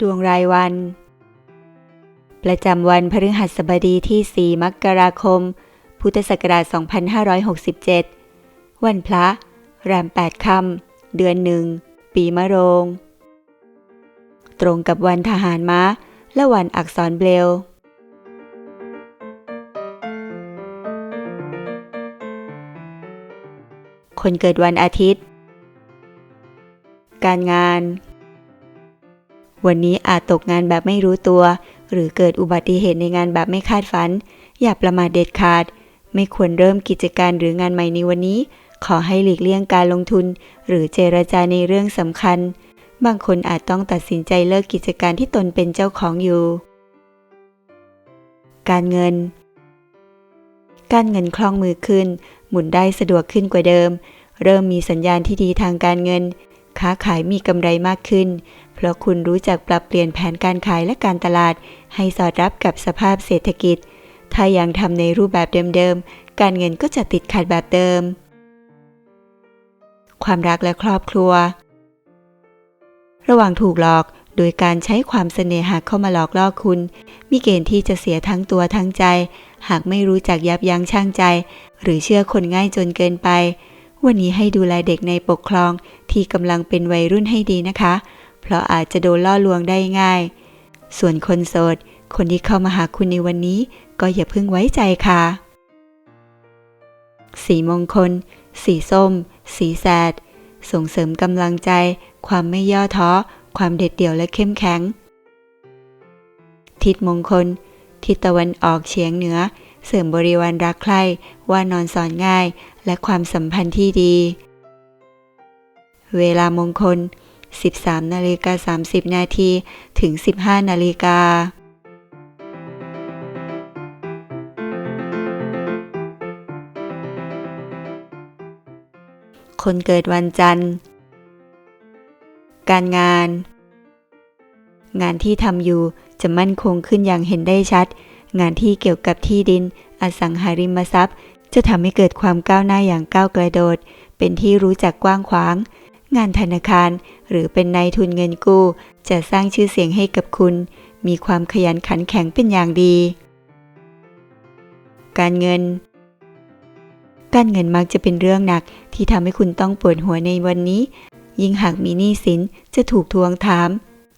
ดวงรายวัน ประจำวันพฤหัสบดีที่ 4 มกราคม พุทธศักราช 2567 วันพระแรม8ค่ำเดือนหนึ่ง ปีมะโรง ตรงกับวันทหารม้า และวันอักษรเบลลคนเกิดวันอาทิตย์ การงาน วันนี้อาจตกงานแบบไม่รู้ตัว หรือเกิดอุบัติเหตุในงานแบบไม่คาดฝัน อย่าประมาทเด็ดขาด ไม่ควรเริ่มกิจการหรืองานใหม่ในวันนี้ ขอให้หลีกเลี่ยงการลงทุน หรือเจรจาในเรื่องสำคัญ บางคนอาจต้องตัดสินใจเลิกกิจการที่ตนเป็นเจ้าของอยู่ การเงิน การเงินคล่องมือขึ้น หมุนได้สะดวกขึ้นกว่าเดิม เริ่มมีสัญญาณที่ดีทางการเงิน ค้าขายมีกำไรมากขึ้น เพราะคุณรู้จักปรับเปลี่ยนแผนการขายและการตลาด ให้สอดรับกับสภาพเศรษฐกิจ ถ้ายังทำในรูปแบบเดิมๆ การเงินก็จะติดขัดแบบเดิม ความรักและครอบครัว ระหว่างถูกหลอกโดยการใช้ความเสน่หาเข้ามาหลอกล่อคุณ มีเกณฑ์ที่จะเสียทั้งตัวทั้งใจ หากไม่รู้จักยับยั้งชั่งใจ หรือเชื่อคนง่ายจนเกินไป วันนี้ให้ดูแลเด็กในปกครองที่กำลังเป็นวัยรุ่นให้ดีนะคะ เพราะอาจจะโดนล่อลวงได้ง่าย ส่วนคนโสด คนที่เข้ามาหาคุณในวันนี้ ก็อย่าเพิ่งไว้ใจค่ะ สีมงคล สีส้ม สีแสด ส่งเสริมกำลังใจ ความไม่ย่อท้อ ความเด็ดเดี่ยวและเข้มแข็ง ทิศมงคล ทิศตะวันออกเฉียงเหนือ เสริมบริวารรักใคร่ว่านอนสอนง่าย และความสัมพันธ์ที่ดี เวลามงคล 13นาฬิกา30 นาทีถึง 15นาฬิกาคนเกิดวันจันทร์ การงาน งานที่ทำอยู่จะมั่นคงขึ้นอย่างเห็นได้ชัด งานที่เกี่ยวกับที่ดิน อสังหาริมทรัพย์ จะทำให้เกิดความก้าวหน้าอย่างก้าวกระโดด เป็นที่รู้จักกว้างขวาง งานธนาคาร หรือเป็นนายทุนเงินกู้ จะสร้างชื่อเสียงให้กับคุณ มีความขยันขันแข็งเป็นอย่างดี การเงิน การเงินมักจะเป็นเรื่องหนักที่ทำให้คุณต้องปวดหัวในวันนี้ ยิ่งหากมีหนี้สินจะถูกทวงถาม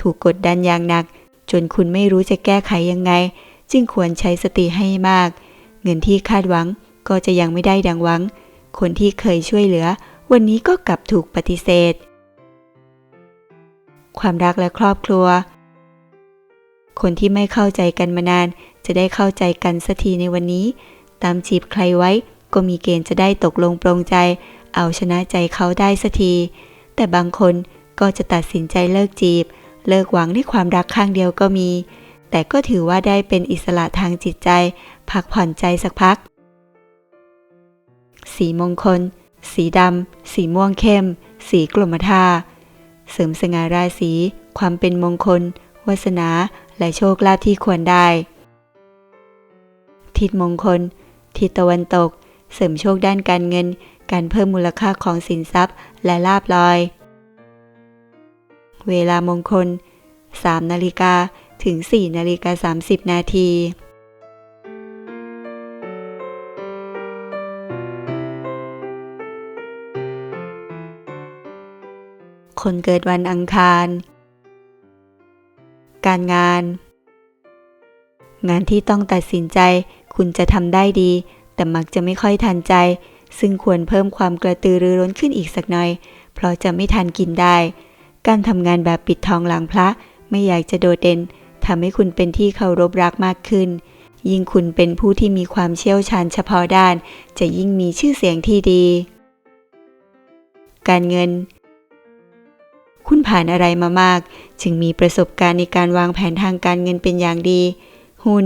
ถูกกดดันอย่างหนัก จนคุณไม่รู้จะแก้ไขยังไง จึงควรใช้สติให้มาก เงินที่คาดหวังก็จะยังไม่ได้ดังหวัง คนที่เคยช่วยเหลือ วันนี้ก็กลับถูกปฏิเสธ ความรักและครอบครัว คนที่ไม่เข้าใจกันมานาน จะได้เข้าใจกันสักทีในวันนี้ ตามจีบใครไว้ก็มีเกณฑ์จะได้ตกลงปรงใจ เอาชนะใจเขาได้สักที แต่บางคนก็จะตัดสินใจเลิกจีบ เลิกหวังในความรักข้างเดียวก็มี แต่ก็ถือว่าได้เป็นอิสระทางจิตใจ พักผ่อนใจสักพัก สีมงคล สีดำ สีม่วงเข้ม สีกลมท่าเสริมสง่าราศี ความเป็นมงคล วาสนา และโชคลาภที่ควรได้ ทิศมงคล ทิศตะวันตก เสริมโชคด้านการเงิน การเพิ่มมูลค่าของสินทรัพย์ และลาบลอย เวลามงคล3นาฬิกา ถึง4นาฬิกา30 นาทีคนเกิดวันอังคาร การงาน งานที่ต้องตัดสินใจ คุณจะทำได้ดี แต่มักจะไม่ค่อยทันใจ ซึ่งควรเพิ่มความกระตือรือร้นขึ้นอีกสักหน่อย เพราะจะไม่ทันกินได้ การทำงานแบบปิดทองหลังพระไม่อยากจะโดดเด่นำให้คุณเป็นที่เคารพรักมากขึ้น ยิ่งคุณเป็นผู้ที่มีความเชี่ยวชาญเฉพาะด้าน จะยิ่งมีชื่อเสียงที่ดี การเงิน คุณผ่านอะไรมามาก จึงมีประสบการณ์ในการวางแผนทางการเงินเป็นอย่างดี หุ้น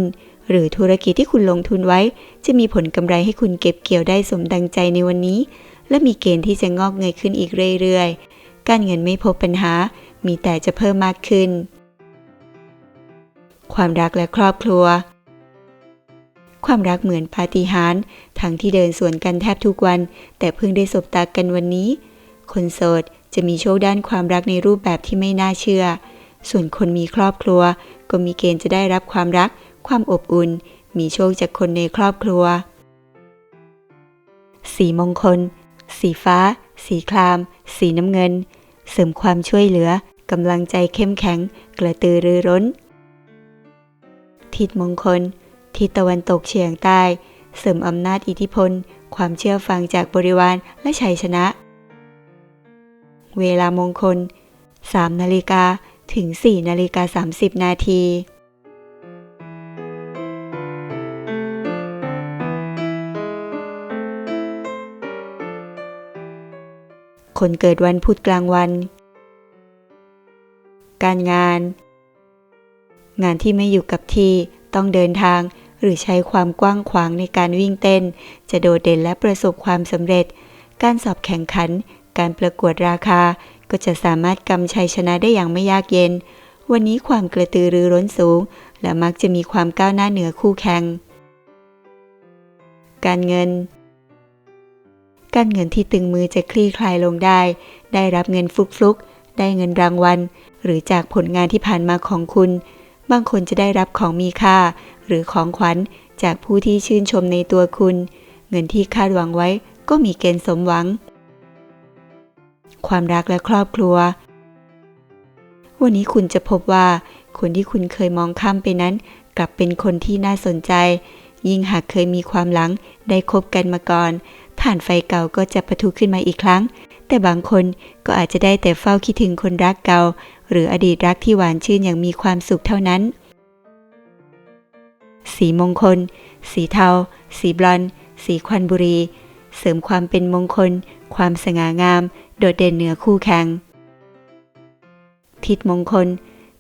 หรือธุรกิจที่คุณลงทุนไว้ จะมีผลกำไรให้คุณเก็บเกี่ยวได้สมดังใจในวันนี้ และมีเกณฑ์ที่จะงอกเงยขึ้นอีกเรื่อยๆ การเงินไม่พบปัญหา มีแต่จะเพิ่มมากขึ้น ความรักและครอบครัว ความรักเหมือนปาฏิหาริย์ทั้งที่เดินสวนกันแทบทุกวัน แต่เพิ่งได้สบตากันวันนี้ คนโสดจะมีโชคด้านความรักในรูปแบบที่ไม่น่าเชื่อ ส่วนคนมีครอบครัว ก็มีเกณฑ์จะได้รับความรัก ความอบอุ่น มีโชคจากคนในครอบครัว สีมงคล สีฟ้า สีคราม สีน้ำเงิน เสริมความช่วยเหลือกำลังใจเข้มแข็ง กระตือรือร้น ทิศมงคล ทิศตะวันตกเฉียงใต้ เสริมอำนาจอิทธิพล ความเชื่อฟังจากบริวารและชัยชนะ เวลามงคล 3 นาฬิกาถึง 4 นาฬิกา 30 นาทีคนเกิดวันพุธกลางวัน การงาน งานที่ไม่อยู่กับที่ ต้องเดินทาง หรือใช้ความกว้างขวางในการวิ่งเต้น จะโดดเด่นและประสบความสำเร็จ การสอบแข่งขัน การประกวดราคา ก็จะสามารถกำชัยชนะได้อย่างไม่ยากเย็น วันนี้ความกระตือรือร้นสูง และมักจะมีความก้าวหน้าเหนือคู่แข่ง การเงินการเงินที่ตึงมือจะคลี่คลายลงได้ ได้รับเงินฟลุกๆได้เงินรางวัล หรือจากผลงานที่ผ่านมาของคุณ บางคนจะได้รับของมีค่า หรือของขวัญจากผู้ที่ชื่นชมในตัวคุณ เงินที่คาดหวังไว้ก็มีเกณฑ์สมหวัง ความรักและครอบครัว วันนี้คุณจะพบว่า คนที่คุณเคยมองข้ามไปนั้น กลับเป็นคนที่น่าสนใจ ยิ่งหากเคยมีความหลังได้คบกันมาก่อนฐานไฟเก่าก็จะปะทุขึ้นมาอีกครั้ง แต่บางคนก็อาจจะได้แต่เฝ้าคิดถึงคนรักเก่าหรืออดีตรักที่หวานชื่นอย่างมีความสุขเท่านั้น สีมงคล สีเทา สีบลอนสีควันบุรี เสริมความเป็นมงคล ความสง่างาม โดดเด่นเหนือคู่แข่ง ทิศมงคล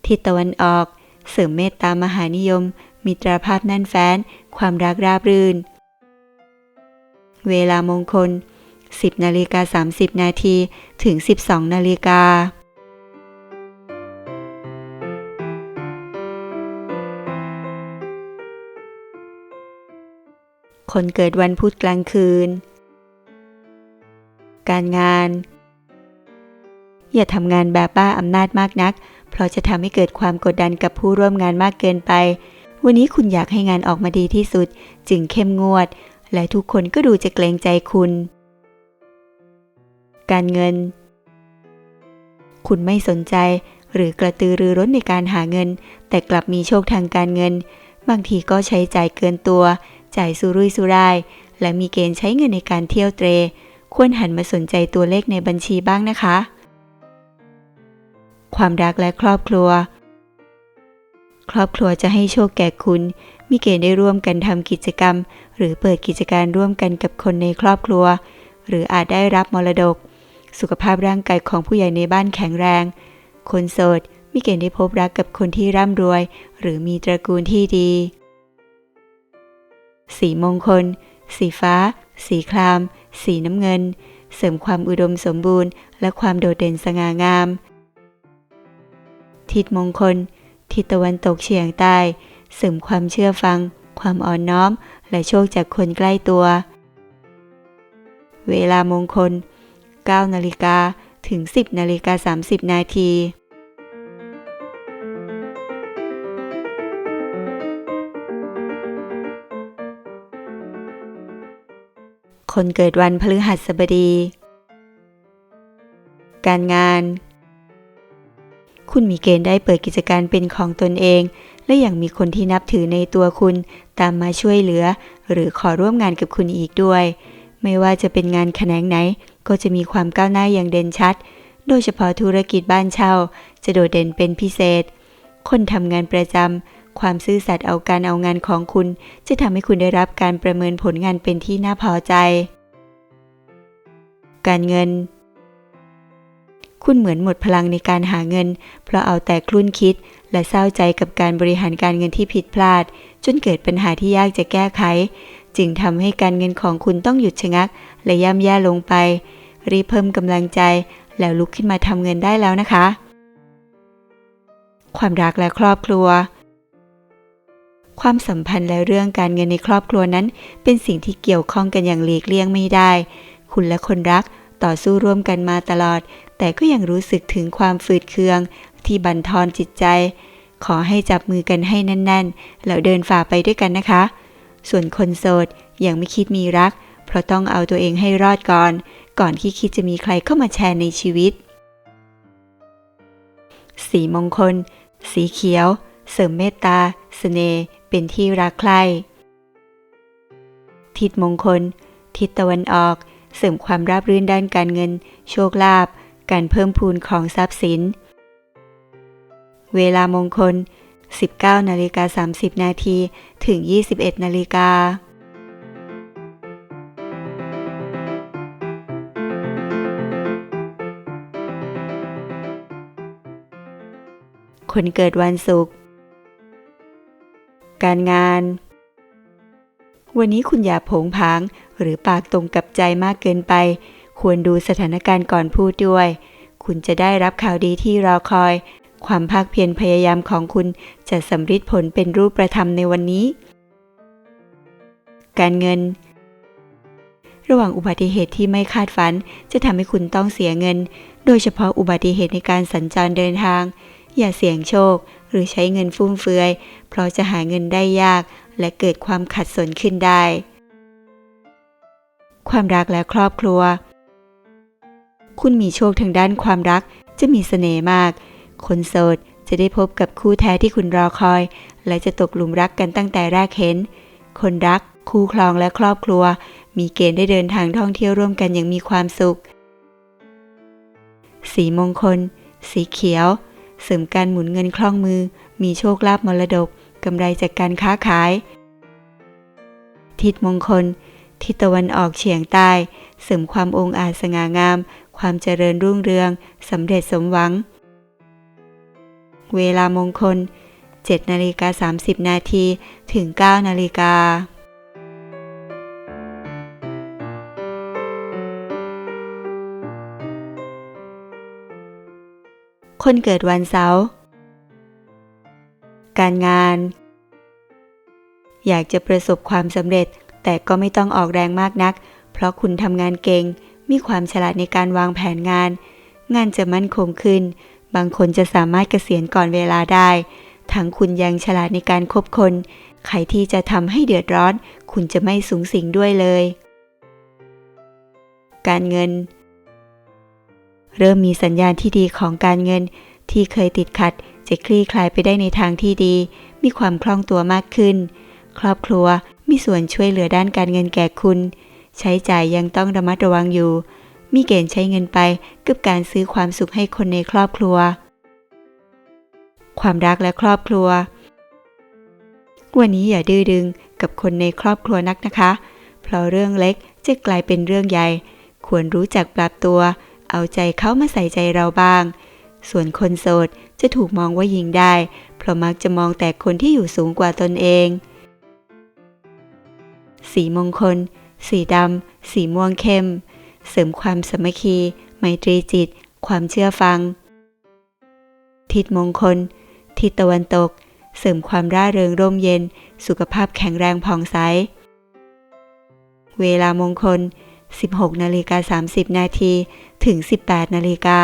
ทิศตะวันออก เสริมเมตตามหานิยม มิตรภาพแน่นแฟ้น ความรักราบรื่น เวลามงคล 10นาฬิกา30 นาทีถึง 12นาฬิกา คนเกิดวันพุธกลางคืน การงาน อย่าทำงานแบบบ้าอำนาจมากนัก เพราะจะทำให้เกิดความกดดันกับผู้ร่วมงานมากเกินไป วันนี้คุณอยากให้งานออกมาดีที่สุด จึงเข้มงวด และทุกคนก็ดูจะเกรงใจคุณ การเงิน คุณไม่สนใจ หรือกระตือรือร้นในการหาเงิน แต่กลับมีโชคทางการเงินบางทีก็ใช้จ่ายเกินตัว จ่ายสุรุ่ยสุราย และมีเกณฑ์ใช้เงินในการเที่ยวเตร ควรหันมาสนใจตัวเลขในบัญชีบ้างนะคะ ความรักและครอบครัว ครอบครัวจะให้โชคแก่คุณ มีเกณฑ์ได้ร่วมกันทำกิจกรรม หรือเปิดกิจการร่วมกันกับคนในครอบครัว หรืออาจได้รับมรดก สุขภาพร่างกายของผู้ใหญ่ในบ้านแข็งแรง คนโสดมีเกณฑ์ได้พบรักกับคนที่ร่ำรวย หรือมีตระกูลที่ดี สีมงคล สีฟ้า สีคราม สีน้ำเงิน เสริมความอุดมสมบูรณ์ และความโดดเด่นสง่างาม ทิศมงคล ทิศตะวันตกเฉียงใต้ เสริมความเชื่อฟัง ความอ่อนน้อม และโชคจากคนใกล้ตัว เวลามงคล9นาฬิกาถึง 10นาฬิกา30 นาที คนเกิดวันพฤหัสบดี การงาน คุณมีเกณฑ์ได้เปิดกิจการเป็นของตนเอง และยังมีคนที่นับถือในตัวคุณตามมาช่วยเหลือ หรือขอร่วมงานกับคุณอีกด้วย ไม่ว่าจะเป็นงานแขนงไหน ก็จะมีความก้าวหน้าอย่างเด่นชัด โดยเฉพาะธุรกิจบ้านเช่า จะโดดเด่นเป็นพิเศษ คนทำงานประจำ ความซื่อสัตย์เอาการเอางานของคุณ จะทำให้คุณได้รับการประเมินผลงานเป็นที่น่าพอใจ การเงิน คุณเหมือนหมดพลังในการหาเงิน เพราะเอาแต่คลุ่นคิด และเศร้าใจกับการบริหารการเงินที่ผิดพลาด จนเกิดปัญหาที่ยากจะแก้ไข จึงทำให้การเงินของคุณต้องหยุดชะงัก และย่ำแย่ลงไป รีเพิ่มกำลังใจ แล้วลุกขึ้นมาทำเงินได้แล้วนะคะความรักและครอบครัว ความสัมพันธ์และเรื่องการเงินในครอบครัวนั้น เป็นสิ่งที่เกี่ยวข้องกันอย่างหลีกเลี่ยงไม่ได้ คุณและคนรักต่อสู้ร่วมกันมาตลอด แต่ก็ยังรู้สึกถึงความฝืดเคือง ที่บั่นทอนจิตใจ ขอให้จับมือกันให้แน่น ๆ แล้วเดินฝ่าไปด้วยกันนะคะ ส่วนคนโสดยังไม่คิดมีรัก เพราะต้องเอาตัวเองให้รอดก่อน ก่อนที่คิดจะมีใครเข้ามาแชร์ในชีวิต สีมงคล สีเขียว เสริมเมตตาเสน่ห์ เป็นที่รักใคร่ทิศมงคล ทิศตะวันออก เสริมความราบรื่นด้านการเงิน โชคลาภ การเพิ่มพูนของทรัพย์สิน เวลามงคล 19นาฬิกา30 นาที ถึง 21นาฬิกาคนเกิดวันศุกร์ การงาน วันนี้คุณอย่าผงผางหรือปากตรงกับใจมากเกินไป ควรดูสถานการณ์ก่อนพูดด้วย คุณจะได้รับข่าวดีที่รอคอย ความภาคเพียรพยายามของคุณจะสำฤทธิ์ผลเป็นรูปประธรรมในวันนี้ การเงินระหว่างอุบัติเหตุที่ไม่คาดฝัน จะทำให้คุณต้องเสียเงิน โดยเฉพาะอุบัติเหตุในการสัญจรเดินทาง อย่าเสี่ยงโชค หรือใช้เงินฟุ่มเฟือย เพราะจะหาเงินได้ยาก และเกิดความขัดสนขึ้นได้ ความรักและครอบครัว คุณมีโชคทางด้านความรักจะมีเสน่ห์มาก คนโสดจะได้พบกับคู่แท้ที่คุณรอคอย และจะตกหลุมรักกันตั้งแต่แรกเห็น คนรัก คู่ครองและครอบครัว มีเกณฑ์ได้เดินทางท่องเที่ยวร่วมกันอย่างมีความสุข สีมงคล สีเขียว เสริมการหมุนเงินคล่องมือ มีโชคลาภมรดกกำไรจากการค้าขาย ทิศมงคล ทิศตะวันออกเฉียงใต้ เสริมความองอาจสง่างาม ความเจริญรุ่งเรืองสำเร็จสมหวัง เวลามงคล7นาฬิกา30 นาทีถึง 9 นาฬิกา คนเกิดวันเสาร์การงาน อยากจะประสบความสำเร็จ แต่ก็ไม่ต้องออกแรงมากนัก เพราะคุณทำงานเก่ง มีความฉลาดในการวางแผนงาน งานจะมั่นคงขึ้น บางคนจะสามารถเกษียณก่อนเวลาได้ ทั้งคุณยังฉลาดในการคบคน ใครที่จะทำให้เดือดร้อน คุณจะไม่สูงสิงด้วยเลย การเงิน เริ่มมีสัญญาณที่ดีของการเงินที่เคยติดขัด จะคลี่คลายไปได้ในทางที่ดี มีความคล่องตัวมากขึ้น ครอบครัวมีส่วนช่วยเหลือด้านการเงินแก่คุณ ใช้จ่ายยังต้องระมัดระวังอยู่ มีเกณฑ์ใช้เงินไปกับการซื้อความสุขให้คนในครอบครัว ความรักและครอบครัว วันนี้อย่าดื้อดึงกับคนในครอบครัวนักนะคะ เพราะเรื่องเล็กจะกลายเป็นเรื่องใหญ่ ควรรู้จักปรับตัว เอาใจเขามาใส่ใจเราบ้าง ส่วนคนโสดจะถูกมองว่ายิงได้ เพราะมักจะมองแต่คนที่อยู่สูงกว่าตนเอง สีมงคล สีดำ สีม่วงเข้ม เสริมความสมัคคี ไมตรีจิต ความเชื่อฟัง ทิศมงคล ทิศตะวันตก เสริมความร่าเริงร่มเย็น สุขภาพแข็งแรงผ่องใส เวลามงคล 16นาฬิกา30นาทีถึง 18นาฬิกา